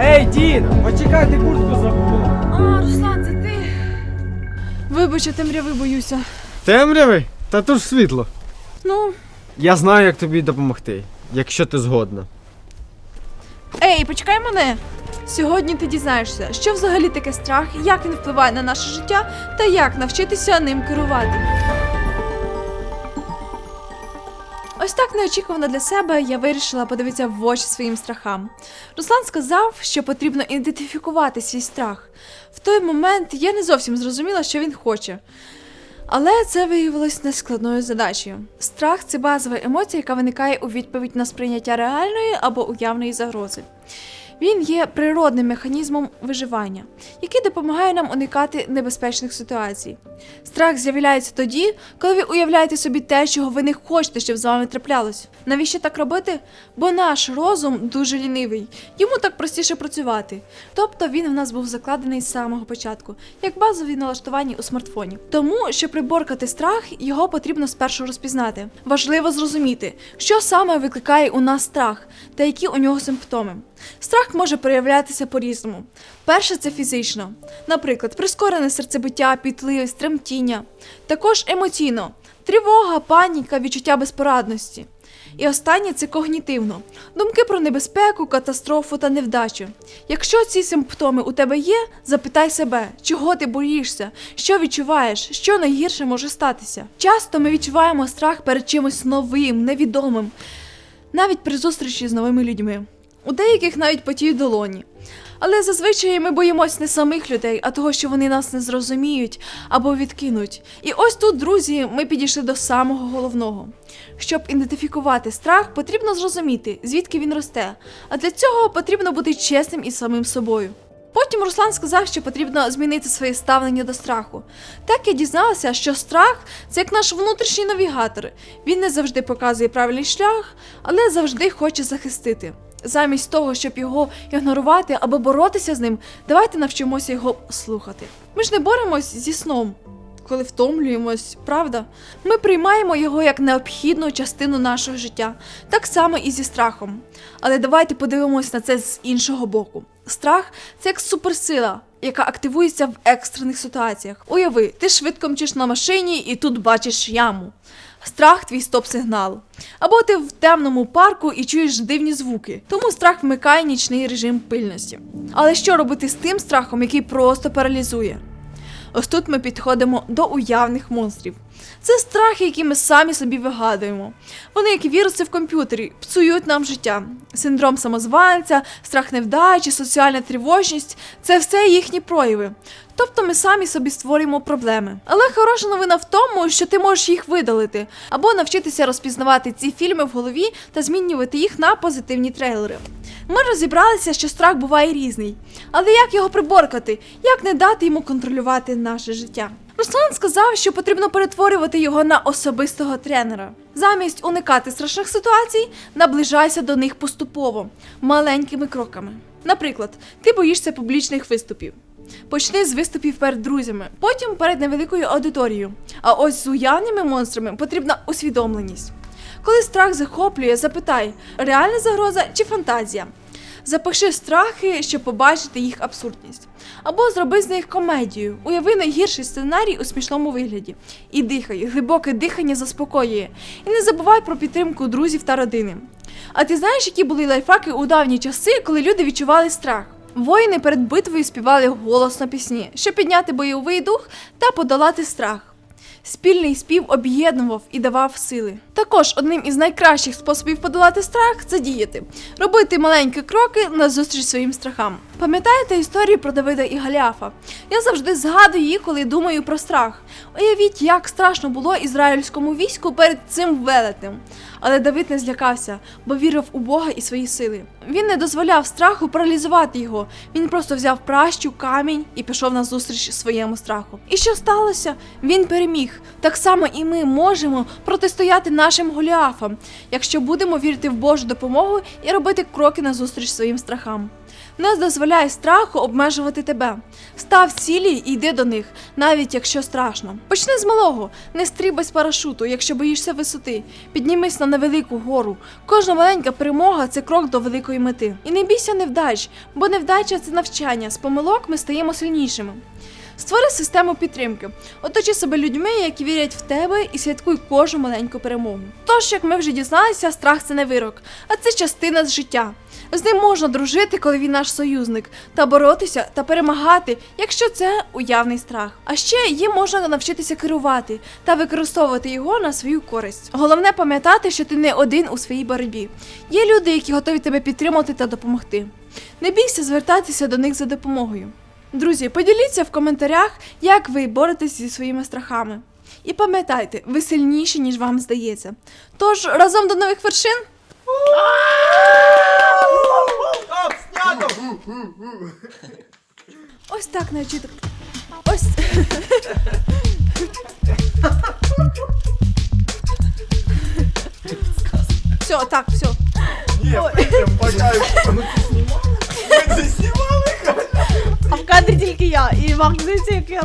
Ей, Діна, почекай, ти куртку забула. А, Руслан, це ти. Вибач, я темряви боюся. Темрявий? Та тут ж світло. Ну, Я знаю, як тобі допомогти, якщо ти згодна. ей, почекай мене. Сьогодні ти дізнаєшся, що взагалі таке страх, як він впливає на наше життя та як навчитися ним керувати. Ось так неочікувано для себе я вирішила подивитися в очі своїм страхам. Руслан сказав, що потрібно ідентифікувати свій страх. В той момент я не зовсім зрозуміла, що він хоче. Але це виявилось нескладною задачею. Страх це базова емоція, яка виникає у відповідь на сприйняття реальної або уявної загрози. Він є природним механізмом виживання, який допомагає нам уникати небезпечних ситуацій. Страх з'являється тоді, коли ви уявляєте собі те, чого ви не хочете, щоб з вами траплялось. Навіщо так робити? Бо наш розум дуже лінивий, йому так простіше працювати. Тобто він в нас був закладений з самого початку, як базові налаштування у смартфоні. Тому, щоб приборкати страх, його потрібно спершу розпізнати. Важливо зрозуміти, що саме викликає у нас страх та які у нього симптоми. Страх може проявлятися по-різному. Перше це фізично, наприклад, прискорене серцебиття, пітливість, тремтіння. Також емоційно тривога, паніка, відчуття безпорадності. І останнє це когнітивно думки про небезпеку, катастрофу та невдачу. Якщо ці симптоми у тебе є, запитай себе, чого ти боїшся, що відчуваєш, що найгірше може статися. Часто ми відчуваємо страх перед чимось новим, невідомим, навіть при зустрічі з новими людьми. У деяких навіть потіють долоні. Але зазвичай ми боїмось не самих людей, а того, що вони нас не зрозуміють або відкинуть. І ось тут, друзі, ми підійшли до самого головного. Щоб ідентифікувати страх, потрібно зрозуміти, звідки він росте. А для цього потрібно бути чесним із самим собою. Потім Руслан сказав, що потрібно змінити своє ставлення до страху. Так я дізналася, що страх це як наш внутрішній навігатор. Він не завжди показує правильний шлях, але завжди хоче захистити. Замість того, щоб його ігнорувати або боротися з ним, давайте навчимося його слухати. Ми ж не боремось зі сном, коли втомлюємось, правда? Ми приймаємо його як необхідну частину нашого життя, так само і зі страхом. Але давайте подивимось на це з іншого боку. Страх це як суперсила, яка активується в екстрених ситуаціях. Уяви, ти швидко мчиш на машині і тут бачиш яму. Страх твій стоп-сигнал. Або ти в темному парку і чуєш дивні звуки. Тому страх вмикає нічний режим пильності. Але що робити з тим страхом, який просто паралізує? Ось тут ми підходимо до уявних монстрів. Це страхи, які ми самі собі вигадуємо. Вони, як віруси в комп'ютері, псують нам життя. Синдром самозванця, страх невдачі, соціальна тривожність це все їхні прояви. Тобто ми самі собі створюємо проблеми. Але хороша новина в тому, що ти можеш їх видалити, або навчитися розпізнавати ці фільми в голові та змінювати їх на позитивні трейлери. Ми розібралися, що страх буває різний. Але як його приборкати? Як не дати йому контролювати наше життя? Руслан сказав, що потрібно перетворювати його на особистого тренера. Замість уникати страшних ситуацій, наближайся до них поступово, маленькими кроками. Наприклад, ти боїшся публічних виступів. Почни з виступів перед друзями, потім перед невеликою аудиторією. А ось з уявними монстрами потрібна усвідомленість. Коли страх захоплює, запитай, реальна загроза чи фантазія. Запиши страхи, щоб побачити їх абсурдність. Або зроби з них комедію. Уяви найгірший сценарій у смішному вигляді. І дихай, глибоке дихання заспокоює. І не забувай про підтримку друзів та родини. А ти знаєш, які були лайфхаки у давні часи, коли люди відчували страх? Воїни перед битвою співали голосно пісні, щоб підняти бойовий дух та подолати страх. Спільний спів об'єднував і давав сили. Також одним із найкращих способів подолати страх це діяти, робити маленькі кроки назустріч своїм страхам. Пам'ятаєте історію про Давида і Галіафа? Я завжди згадую її, коли думаю про страх. Уявіть, як страшно було ізраїльському війську перед цим велетнем. Але Давид не злякався, бо вірив у Бога і свої сили. Він не дозволяв страху паралізувати його. Він просто взяв пращу, камінь і пішов на зустріч своєму страху. І що сталося? Він переміг. Так само і ми можемо протистояти нашим голіафам, якщо будемо вірити в Божу допомогу і робити кроки на зустріч своїм страхам. Не дозволяй страху обмежувати тебе. Став цілі і йди до них, навіть якщо страшно. Почни з малого, не стрибай з парашуту, якщо боїшся висоти. Піднімись на невелику гору. Кожна маленька перемога це крок до великої мети. І не бійся невдач, бо невдача це навчання. З помилок ми стаємо сильнішими. Створи систему підтримки. Оточи себе людьми, які вірять в тебе, і святкуй кожну маленьку перемогу. Тож, як ми вже дізналися, страх це не вирок, а це частина з життя. З ним можна дружити, коли він наш союзник, та боротися та перемагати, якщо це уявний страх. А ще їм можна навчитися керувати та використовувати його на свою користь. Головне пам'ятати, що ти не один у своїй боротьбі. Є люди, які готові тебе підтримати та допомогти. Не бійся звертатися до них за допомогою. Друзі, поділіться в коментарях, як ви боретесь зі своїми страхами. І пам'ятайте, ви сильніші, ніж вам здається. Тож разом до нових вершин. Ось так навчити. Ось. Все, так, все. Ні, прям? А в кадрі тільки я. І вам здається, як я